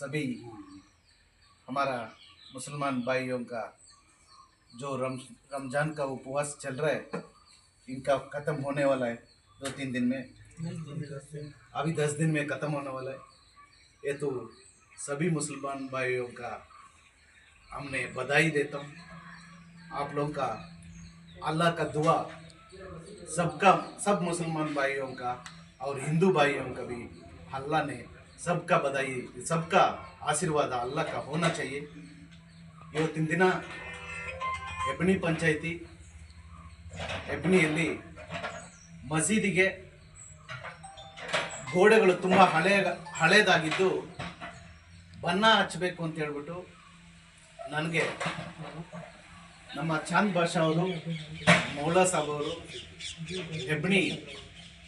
सभी हमारा मुसलमान भाइयों का जो रम, रमज़ान का उपवास चल रहा है, इनका ख़त्म होने वाला है दो तीन दिन में। अभी दस दिन में ख़त्म होने वाला है। ये तो सभी मुसलमान भाइयों का हमने बधाई देता हूँ। आप लोगों का अल्लाह का दुआ सबका, सब मुसलमान भाइयों का और हिंदू भाइयों का भी अल्लाह ने सबका बधाई सबका ಆಶೀರ್ವಾದ ಅಲ್ಲ का होना चाहिए ಇವತ್ತಿನ ದಿನ ಹೆಬ್ಣಿ ಪಂಚಾಯಿತಿ ಹೆಬ್ಣಿಯಲ್ಲಿ ಮಸೀದಿಗೆ ಗೋಡೆಗಳು ತುಂಬ ಹಳೆಯ ಹಳೇದಾಗಿದ್ದು ಬಣ್ಣ ಹಚ್ಚಬೇಕು ಅಂತ ಹೇಳ್ಬಿಟ್ಟು ನನಗೆ ನಮ್ಮ ಚಾಂದ್ ಬಾಷಾ ಅವರು ಮೌಲಾ ಸಾಬ್ ಅವರು ಹೆಬ್ಣಿ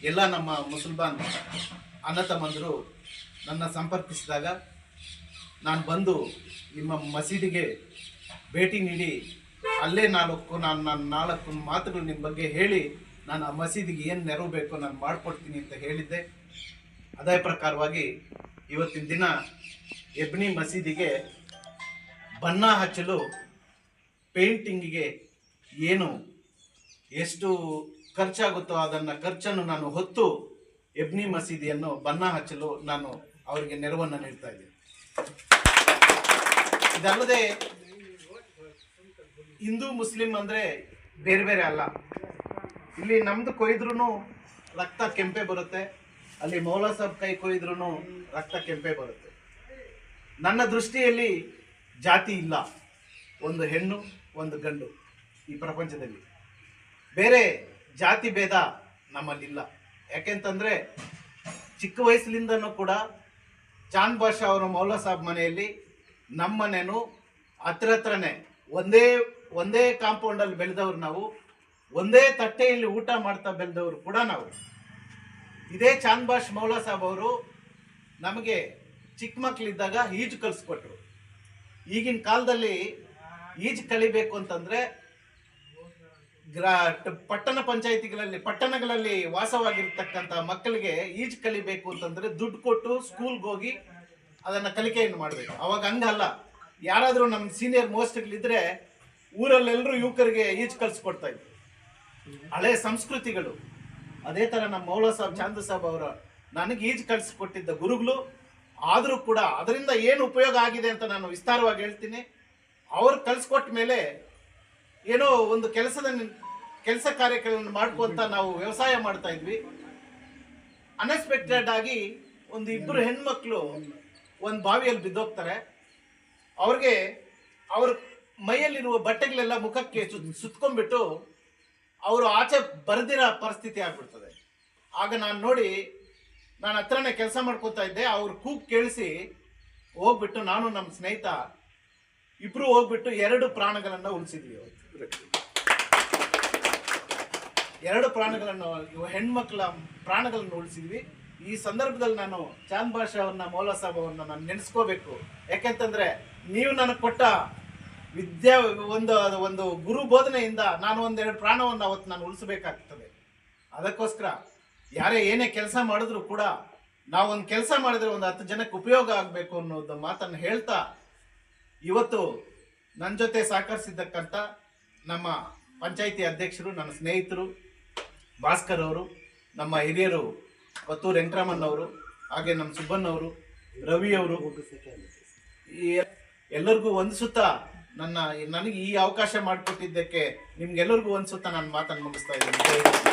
ಎಲ್ಲ ನಮ್ಮ ಮುಸಲ್ಮಾನ್ ಅಣ್ಣ ತಮ್ಮಂದರು ನನ್ನ ಸಂಪರ್ಕಿಸಿದಾಗ ನಾನು ಬಂದು ನಿಮ್ಮ ಮಸೀದಿಗೆ ಭೇಟಿ ನೀಡಿ, ಅಲ್ಲೇ ನಾಲ್ಕು ನಾನು ನನ್ನ ನಾಲ್ಕು ಮಾತುಗಳು ನಿಮ್ಮ ಬಗ್ಗೆ ಹೇಳಿ ನಾನು ಆ ಮಸೀದಿಗೆ ಏನು ನೆರವು ಬೇಕೋ ನಾನು ಮಾಡಿಕೊಡ್ತೀನಿ ಅಂತ ಹೇಳಿದ್ದೆ. ಅದೇ ಪ್ರಕಾರವಾಗಿ ಇವತ್ತಿನ ದಿನ ಎಬ್ನಿ ಮಸೀದಿಗೆ ಬಣ್ಣ ಹಚ್ಚಲು ಪೇಂಟಿಂಗಿಗೆ ಏನು, ಎಷ್ಟು ಖರ್ಚಾಗುತ್ತೋ ಅದನ್ನು ಖರ್ಚನ್ನು ನಾನು ಹೊತ್ತು ಎಬ್ನಿ ಮಸೀದಿಯನ್ನು ಬಣ್ಣ ಹಚ್ಚಲು ನಾನು ಅವರಿಗೆ ನೆರವನ್ನು ನೀಡ್ತಾ ಇದ್ದೀವಿ ಇದಲ್ಲದೆ ಹಿಂದೂ ಮುಸ್ಲಿಂ ಅಂದರೆ ಬೇರೆ ಬೇರೆ ಅಲ್ಲ. ಇಲ್ಲಿ ನಮ್ದು ಕೊಯ್ದ್ರೂ ರಕ್ತ ಕೆಂಪೆ ಬರುತ್ತೆ. ಅಲ್ಲಿ ಮೌಲಾ ಸಾಬ್ ಕೈ ಕೊಯ್ದ್ರೂ ರಕ್ತ ಕೆಂಪೆ ಬರುತ್ತೆ. ನನ್ನ ದೃಷ್ಟಿಯಲ್ಲಿ ಜಾತಿ ಇಲ್ಲ. ಒಂದು ಹೆಣ್ಣು, ಒಂದು ಗಂಡು ಈ ಪ್ರಪಂಚದಲ್ಲಿ. ಬೇರೆ ಜಾತಿ ಭೇದ ನಮ್ಮಲ್ಲಿಲ್ಲ. ಯಾಕೆಂತಂದರೆ ಚಿಕ್ಕ ವಯಸ್ಸಿನಿಂದನೂ ಕೂಡ ಚಾಂದ್ ಬಾಷಾ ಅವರ ಮೌಲಾ ಸಾಬ್ ಮನೆಯಲ್ಲಿ ನಮ್ಮ ಮನೆಯೂ ಹತ್ರ ಹತ್ರನೇ ಒಂದೇ ಒಂದೇ ಕಾಂಪೌಂಡಲ್ಲಿ ಬೆಳೆದವ್ರು ನಾವು, ಒಂದೇ ತಟ್ಟೆಯಲ್ಲಿ ಊಟ ಮಾಡ್ತಾ ಬೆಳೆದವರು ಕೂಡ ನಾವು. ಇದೇ ಚಾಂದ್ ಬಾಷ್ ಮೌಲಾ ಸಾಬ್ ಅವರು ನಮಗೆ ಚಿಕ್ಕ ಮಕ್ಕಳಿದ್ದಾಗ ಈಜು ಕಲಿಸ್ಕೊಟ್ರು. ಈಗಿನ ಕಾಲದಲ್ಲಿ ಈಜು ಕಲಿಬೇಕು ಅಂತಂದ್ರೆ ಪಟ್ಟಣ ಪಂಚಾಯಿತಿಗಳಲ್ಲಿ, ಪಟ್ಟಣಗಳಲ್ಲಿ ವಾಸವಾಗಿರ್ತಕ್ಕಂಥ ಮಕ್ಕಳಿಗೆ ಈಜು ಕಲಿಬೇಕು ಅಂತಂದ್ರೆ ದುಡ್ಡು ಕೊಟ್ಟು ಸ್ಕೂಲ್ಗೆ ಹೋಗಿ ಅದನ್ನ ಕಲಿಕೆಯನ್ನು ಮಾಡಬೇಕು. ಅವಾಗ ಹಂಗಲ್ಲ. ಯಾರಾದರೂ ನಮ್ಮ ಸೀನಿಯರ್ ಮೋಸ್ಟ್ಗಳಿದ್ರೆ ಊರಲ್ಲೆಲ್ಲರೂ ಯುವಕರಿಗೆ ಈಜು ಕಲಿಸ್ಕೊಡ್ತಾ ಇದ್ರು. ಹಳೆ ಸಂಸ್ಕೃತಿಗಳು. ಅದೇ ಥರ ನಮ್ಮ ಮೌಲಾ ಸಾಬ್, ಚಾಂದ ಸಾಬ್ ಅವರ ನನಗೆ ಈಜು ಕಲಿಸ್ಕೊಟ್ಟಿದ್ದ ಗುರುಗಳು, ಆದರೂ ಕೂಡ ಅದರಿಂದ ಏನು ಉಪಯೋಗ ಆಗಿದೆ ಅಂತ ನಾನು ವಿಸ್ತಾರವಾಗಿ ಹೇಳ್ತೀನಿ. ಅವ್ರು ಕಲಿಸ್ಕೊಟ್ಟ ಮೇಲೆ ಏನೋ ಒಂದು ಕೆಲಸದ ಕೆಲಸ ಕಾರ್ಯಗಳನ್ನು ಮಾಡ್ಕೊಂತ ನಾವು ವ್ಯವಸಾಯ ಮಾಡ್ತಾ ಇದ್ವಿ. ಅನ್ಎಕ್ಸ್ಪೆಕ್ಟೆಡ್ ಆಗಿ ಒಂದು ಇಬ್ಬರು ಹೆಣ್ಮಕ್ಳು ಒಂದು ಬಾವಿಯಲ್ಲಿ ಬಿದ್ದೋಗ್ತಾರೆ. ಅವ್ರಿಗೆ ಅವ್ರ ಮೈಯಲ್ಲಿರುವ ಬಟ್ಟೆಗಳೆಲ್ಲ ಮುಖಕ್ಕೆ ಸುತ್- ಸುತ್ಕೊಂಡ್ಬಿಟ್ಟು ಅವರು ಆಚೆ ಬರೆದಿರೋ ಪರಿಸ್ಥಿತಿ ಆಗ್ಬಿಡ್ತದೆ. ಆಗ ನಾನು ನೋಡಿ ನಾನು ಹತ್ರನೇ ಕೆಲಸ ಮಾಡ್ಕೊತಾ ಇದ್ದೆ. ಅವ್ರ ಕೂಗ್ ಕೇಳಿಸಿ ಹೋಗ್ಬಿಟ್ಟು ನಾನು ನಮ್ಮ ಸ್ನೇಹಿತ ಇಬ್ರು ಹೋಗ್ಬಿಟ್ಟು ಎರಡು ಪ್ರಾಣಗಳನ್ನ ಉಳಿಸಿದ್ವಿ ಎರಡು ಪ್ರಾಣಗಳನ್ನು ಹೆಣ್ಮಕ್ಳ ಪ್ರಾಣಗಳನ್ನು ಉಳಿಸಿದ್ವಿ. ಈ ಸಂದರ್ಭದಲ್ಲಿ ನಾನು ಚಾಂದ್ ಬಾಷಾ ಅವ್ರನ್ನ, ಮೌಲಾ ನಾನು ನೆನೆಸ್ಕೋಬೇಕು. ಯಾಕೆಂತಂದ್ರೆ ನೀವು ನನಗೆ ಕೊಟ್ಟ ವಿದ್ಯಾ ಒಂದು ಒಂದು ಗುರು ಬೋಧನೆಯಿಂದ ನಾನು ಒಂದೆರಡು ಪ್ರಾಣವನ್ನು ಅವತ್ತು ನಾನು ಉಳಿಸಬೇಕಾಗ್ತದೆ. ಅದಕ್ಕೋಸ್ಕರ ಯಾರೇ ಏನೇ ಕೆಲಸ ಮಾಡಿದ್ರು ಕೂಡ ನಾವು ಒಂದು ಕೆಲಸ ಮಾಡಿದ್ರೆ ಒಂದು ಹತ್ತು ಜನಕ್ಕೆ ಉಪಯೋಗ ಆಗಬೇಕು ಅನ್ನೋದು ಮಾತನ್ನು ಹೇಳ್ತಾ ಇವತ್ತು ನನ್ನ ಜೊತೆ ಸಹಕರಿಸಿದ್ದಕ್ಕಂಥ ನಮ್ಮ ಪಂಚಾಯಿತಿ ಅಧ್ಯಕ್ಷರು, ನನ್ನ ಸ್ನೇಹಿತರು ಭಾಸ್ಕರ್ ಅವರು, ನಮ್ಮ ಹಿರಿಯರು ಕೊತ್ತೂರು ವೆಂಕಟರಾಮನ್ ಅವರು, ಹಾಗೆ ನಮ್ಮ ಸುಬ್ಬಣ್ಣವರು ರವಿ ಅವರು ಈ ಎಲ್ಲರಿಗೂ ವಂದಿಸುತ್ತಾ ನನ್ನ ನನಗೆ ಈ ಅವಕಾಶ ಮಾಡಿಕೊಟ್ಟಿದ್ದಕ್ಕೆ ನಿಮ್ಗೆಲ್ಲರಿಗೂ ವಂದಿಸುತ್ತಾ ನಾನು ಮಾತನ್ನು ಮುಗಿಸ್ತಾ ಇದ್ದೀನಿ.